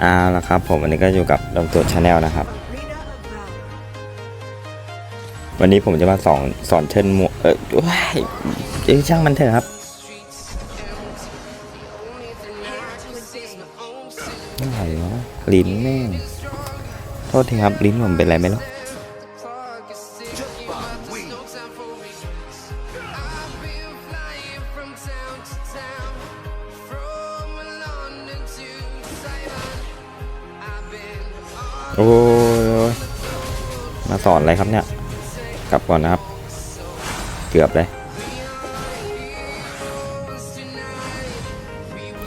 เอาละครับผมวันนี้ก็อยู่กับดมตัวชาแนลนะครับ วันนี้ผมจะมาสอนสอนเชิญมวเออว้ายเอ้ยช่างมันเถอะครับอะไรวะลิ้นแม่งโทษทีครับลิ้นผมเป็นอะไรไหมล่ะ โอ้ยมาสอนอะไรครับเนี่ย กลับก่อนนะครับ เกือบเลย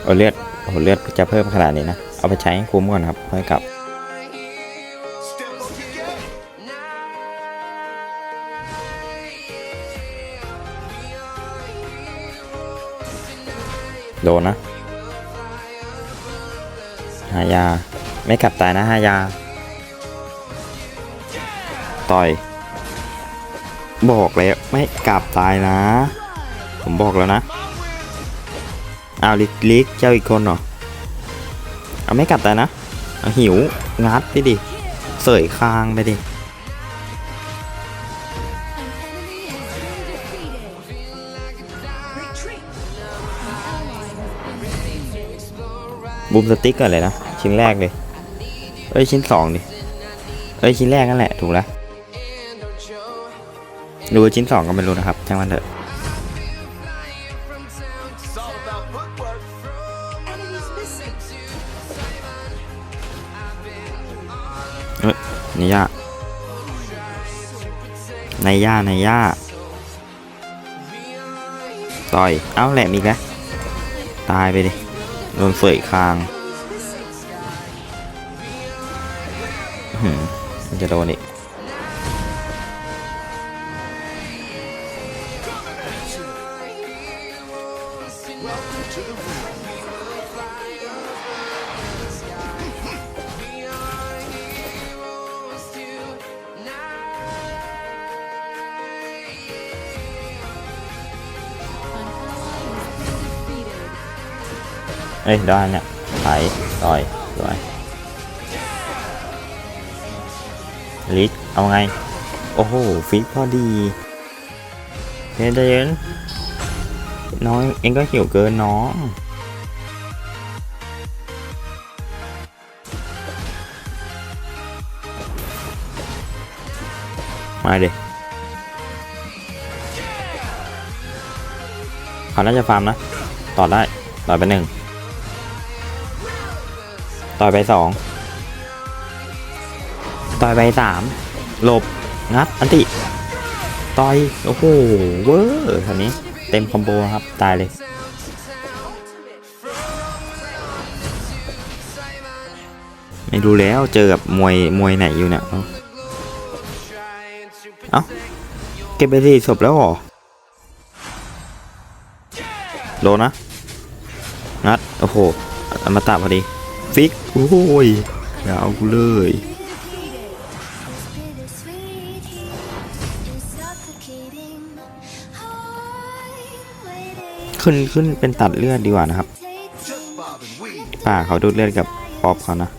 โอ้เลือดโอ้เลือดจะเพิ่มขนาดนี้นะ เอาไปใช้ให้คุ้มก่อนครับ ค่อยกลับ โดนนะหายา ไม่กลับตายนะฮายา ต่อย บอกแล้วไม่กลับตายนะ ผมบอกแล้วนะเอาลิกลิกเจ้าอีกคนเหรอเอาไม่กลับตายนะเอาหิวงัดไปดิเสยคางไปดิบูมสติ๊กก่อนเลยนะ ชิ้นแรกเลย เอ้ย ชิ้นสองดิ เอ้ย ชิ้นแรกนั่นแหละ ถูกแล้ว ดูว่าชิ้นสองก็ไม่รู้นะครับช่างมันเถอะเอ้ยนี่ย่าในย่าในย่าต่อย เอ้าแหลมอีกแล้ว ตายไปดิ โดนเสยคางหืมมันจะโดนอีก เอ้ยด้เนี่ยไถต่อยต่อยลิกเอาไง โอ้โห ฟิกพอดีเยนใจเย็นน้อยเองก็หิวเกินน้องมาเด็เขาน่าจะฟาร์มนะ ต่อได้ ต่อไปหนึ่ง ต่อยไปสองต่อยไปสามหลบ งัด อันติ ต่อย โอ้โห เวอร์คราวนี้ เต็มคอมโบครับ ตายเลย ไม่รู้แล้ว เจอกับมวย มวยไหนอยู่เนี่ย เอ้าเอาเก็บไปที่ศพแล้วเหรอ โลนะ งัด โอ้โหอมตะพอดี ฟิกโอ้ยอย่าเอากูเลยขึ้นขึ้นเป็นตัดเลือดดีกว่านะครับ ป่าเขาดูดเลือดกับป๊อปเขานะ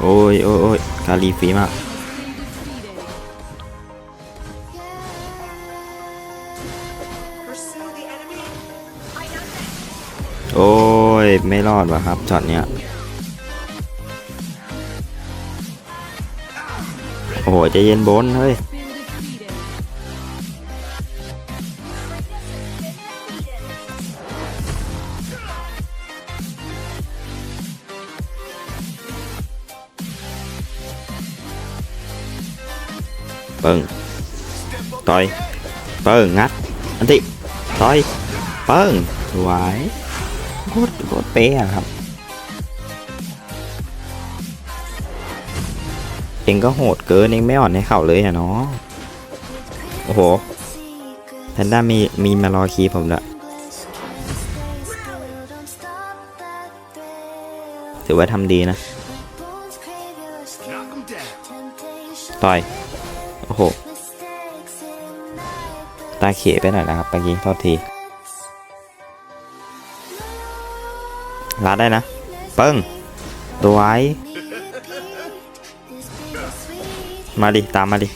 โอ้ยโอ้ยโอ้ยกาลีฟีมาก ไม่รอดวะครับช็อตเนี้ยโอ้โหใจเย็นบนเฮ้ยเปิงต่อยเปิงงัดอันติต่อยเปิงสวย ตรโคตรเป๊ะอะครับเองก็โหดเกินเองไม่อ่อนให้เข่าเลยอะเนาะโอ้โหแพนด้ามีมีมารอคีผมละถือว่าทำดีนะ ต่อย โอ้โห ตาเขไปหน่อยนะครับเมื่อกี้โทษที ลาดได้นะ เปิ้งตัวไว้มาดิ ตามมาดิ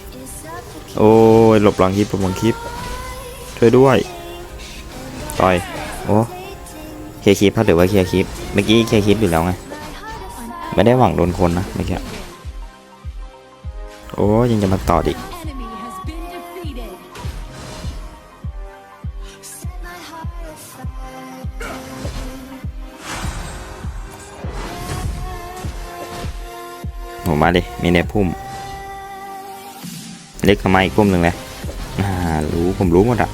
โอ้ย หลบหลังคลิปหลบหลังคลิป ช่วยด้วย ต่อย โอ้ เคลียร์คลิปครับเดี๋ยวว่าเคลียร์คลิป เมื่อกี้เคลียร์คลิปอยู่แล้วไง ไม่ได้หวังโดนคนนะเมื่อกี้ โอ้ยยังจะมาต่ออีก มาดิมีในพุ่ม เล็กกับมอีกพุ่มหนึ่งเลยอ่ารู้ผมรู้หมดอะ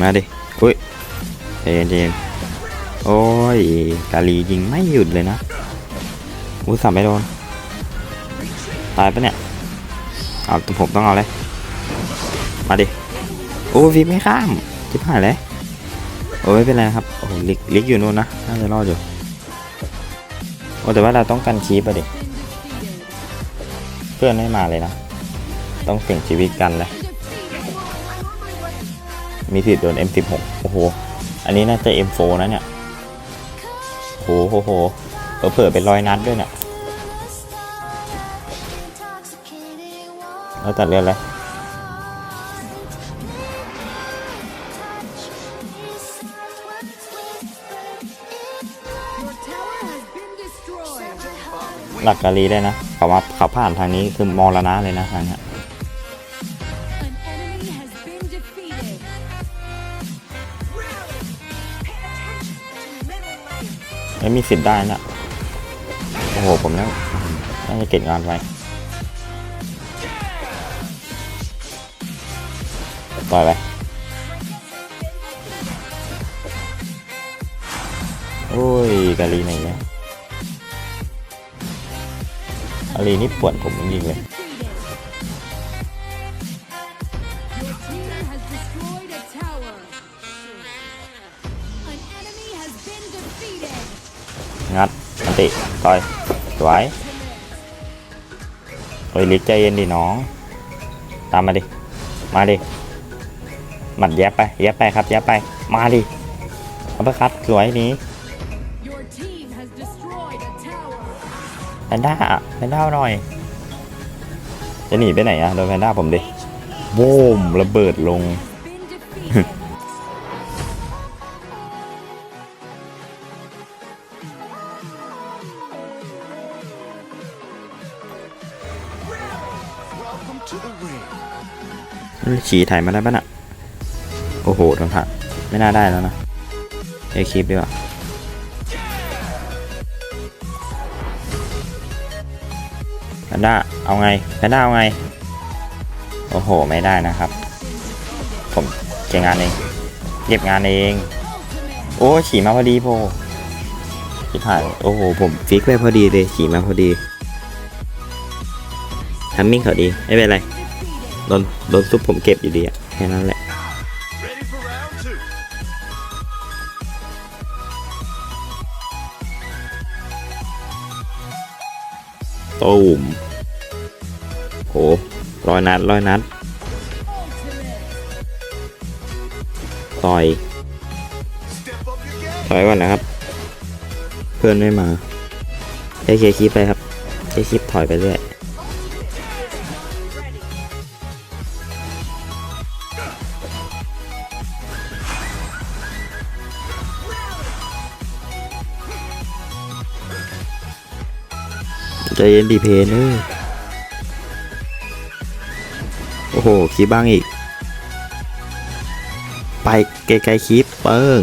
มาดิอุ้ยใจเย็นใจนโอ้ยกาลียิงไม่หยุดเลยนะอุ้ยสับไม่โดน ตายปะเนี่ย เอาตัวผมต้องเอาเลย มาดิ โอ้ฟิปไม่ข้ามจิบหายเลย โอ้ยไม่เป็นไรครับ โอ้โหลิกลิกอยู่นู่นนะ น่าจะรอดอยู่ แต่ว่าเราต้องกันคีปอะดิเพื่อนไม่มาเลยนะ ต้องเสี่ยงชีวิตกันเลยมีสิทธิ์โดน M16 โอ้โห อันนี้น่าจะ M4 นะเนี่ยโอ้โหโหโหเผื่อเป็นรอยนัดด้วยเนี่ยแล้วตัดเลือดเลย หลักกาลีได้นะเขาว่าเขาผ่านทางนี้คือมรณะเลยนะทางเนี้ยไม่มีสิทธิ์ได้นะโอ้โห ผมแล้วน่าจะเก็บงานไว้ปล่อยไปโอ้ยกาลีไหนเนี่ย กาลีนี่ปวดผมจริงเลยงัดอันติต่อยสวยเฮ้ยลิกใจเย็นดิน้อง ตามมาดิ มาดิ หมัดแยบไปแยบไปครับแยบไป มาดิอัปเปอร์คัตสวยนี้ แพนด้าแพนด้าหน่อย จะหนีไปไหนอะโดนแพนด้าผมดิโว้มระเบิดลง ฉี่ถ่ายมาได้ปะน่ะ โอ้โหโดนผักไม่น่าได้แล้วนะ เอคลิปดีกว่า นด้าเอาไงแพนด้าเอาไง โอ้โห ไม่ได้นะครับ ผมเก็บงานเอง เก็บงานเอง โอ้ฉี่มาพอดีโพชิบหายโอ้โห ผมฟิกไปพอดีเลยฉี่มาพอดีทัมมิ่งเขาดี ไม่เป็นไรโดนโดนซุปผมเก็บอยู่ดีอะแค่นั้นแหละตูม ร้อยนัดร้อยนัด ต่อย Step up your game. ถอยก่อนนะครับ เพื่อนไม่มาใช้เคลียร์คลิปไปครับใช้คลิปถอยไปเรื่อยใจเย็นดีเพนเออ โอ้โหคลิปบ้างอีก ไปไกลๆคลิปเปิ้ง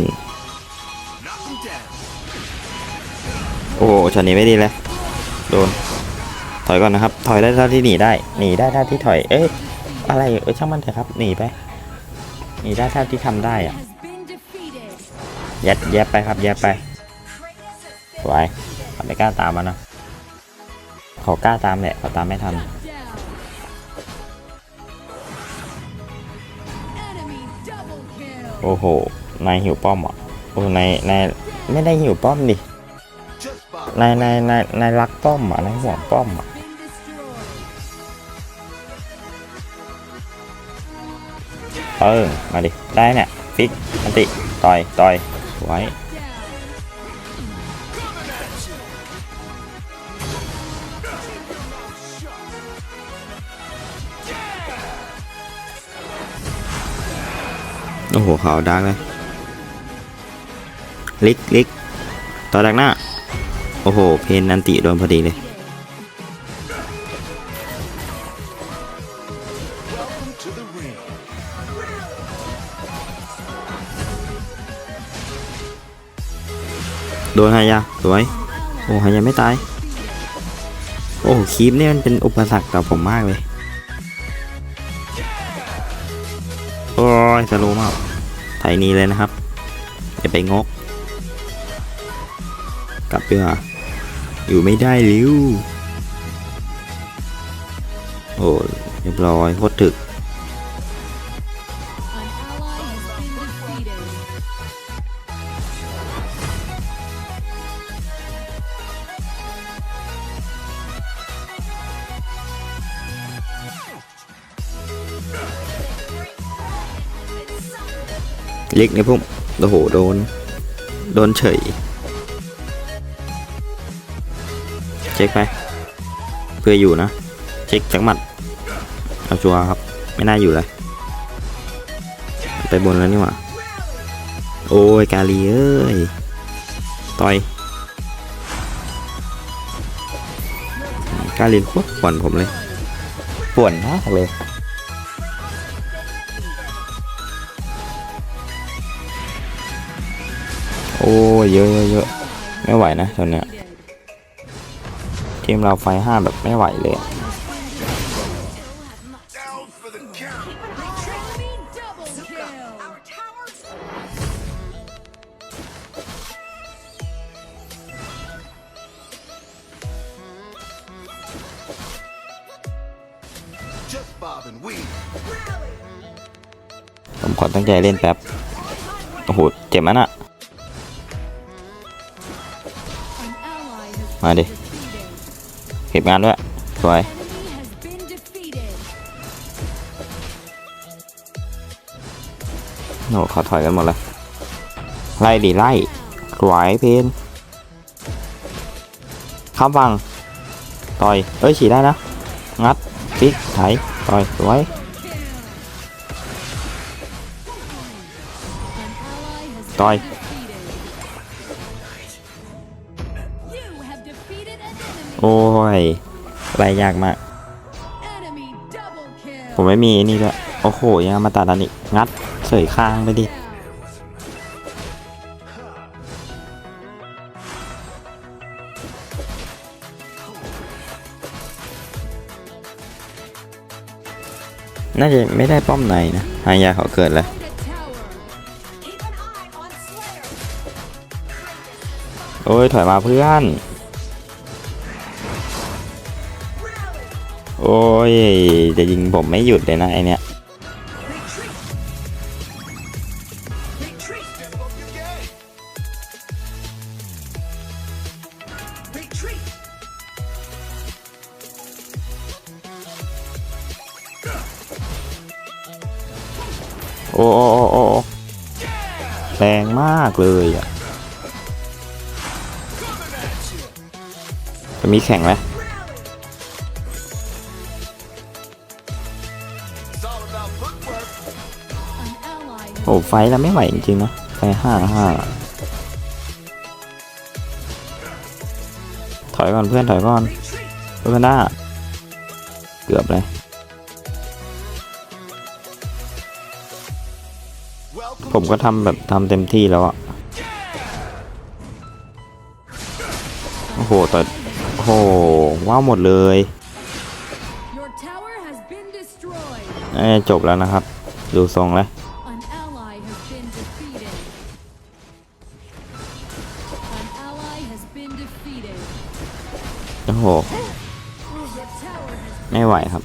โอ้โหช็อตนี้ไม่ดีเลย โดน ถอยก่อนนะครับ ถอยได้เท่าที่หนีได้ หนีได้เท่าที่ถอย เอ้ยอะไร เอ้ยช่างมันเถอะครับ หนีไป หนีได้เท่าที่ทำได้อะยัดแยบไปครับ แยบไปสวยไม่กล้าตามมานะขากล้าตามแหละขาตามไม่ทัน โอ้โห นายหิวป้อมอะโอ้นายนายไม่ได้หิวป้อมดิ นายนายนายนายรักป้อมอะนายห่วงป้อมอะเออมาดิ ได้เนี่ย ฟิก อันติ ต่อย ต่อยไว้ โอ้โหขาวดักเลยลิกลิกต่อดักหน้า โอ้โห เพนอันติโดนพอดีเลยโดนหายาสวย โอ้หายาไม่ตาย โอ้คีปนี่มันเป็นอุปสรรคต่อผมมากเลย โอ้ยสโลมาก ไถนี้เลยนะครับอย่าไปงก กลับเรืออยู่ไม่ได้ลิ้วโอ้เรียบร้อยโคตรถึก เล็กเนี่ยพวกโอ้โหโดน โดนเฉย เช็คไป เพื่ออยู่นะ เช็คจักหมัด เอาชัวร์ครับ ไม่น่าอยู่เลย ไปบนแล้วนี่หว่า โอ้ย กาลีเอ้ย ต่อยกาลีโคตรป่วนผมเลยป่วนมากเลย โอ้เยอะเยอะเยอะไม่ไหวนะตอนเนี้ยทีมเราไฟห้าแบบไม่ไหวเลยผมขอตั้งใจเล่นแป๊บ โอ้โห เจ็บมันอะ มาดิ เก็บงานด้วยสวยโอ้เขาถอยกันหมดเลย ไล่ดิไล่สวยเพนข้ามฟังต่อย เอ้ยฉีได้นะ งัดฟิกไถต่อยสวย An ally has โอ้ยไล่ยากมาก Enemy double kill. ผมไม่มีไอ้นี่ด้วยโอ้โห ยังเอามาตัดอันนี้ งัดเสยคางไปดิ Down. น่าจะไม่ได้ป้อมไหนนะหายาเขาเกิดเลย The tower. keep an eye on Slayer. โอ้ย ถอยมาเพื่อน โอ้ย จะยิงผมไม่หยุดเลยนะไอเนี้ยโอ้โอ้โอ้โอ้โอ้แรงมากเลยอะ จะมีแข่งไหม ไฟเราไม่ไหวจริงๆนะไฟห้าห้าถอยก่อนเพื่อนถอยก่อน Retreat. เพื่อนด้าเกือบเลย Welcome ผมก็ทำแบบทำเต็มที่แล้วอะโอ้โหต่อโอ้โหว้าวหมดเลย Your tower has been destroyed. เอ้ยจบแล้วนะครับ ดูทรงแล้ว ห ไม่ไหวครับ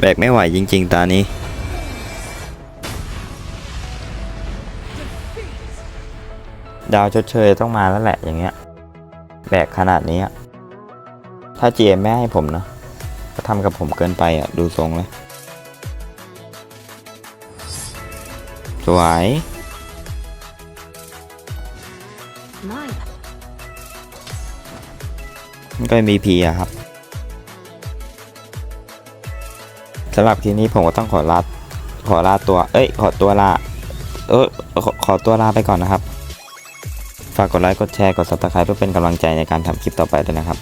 แบกไม่ไหวจริง ๆ ตานี้ ดาวชดเชยต้องมาแล้วแหละอย่างเงี้ย แบกขนาดนี้ ถ้า GM ไม่ให้ผมนะ ก็ทำกับผมเกินไปอะ ดูทรงเลยสวย ก็มีพีอะครับสำหรับคลิปนี้ผมก็ต้องขอลาขอลาตัว เอ้ย ขอตัวลา เออขอขอตัวลาไปก่อนนะครับ ฝากกดไลค์ กดแชร์ กด subscribe เพื่อเป็นกำลังใจในการทำคลิปต่อไปด้วยนะครับ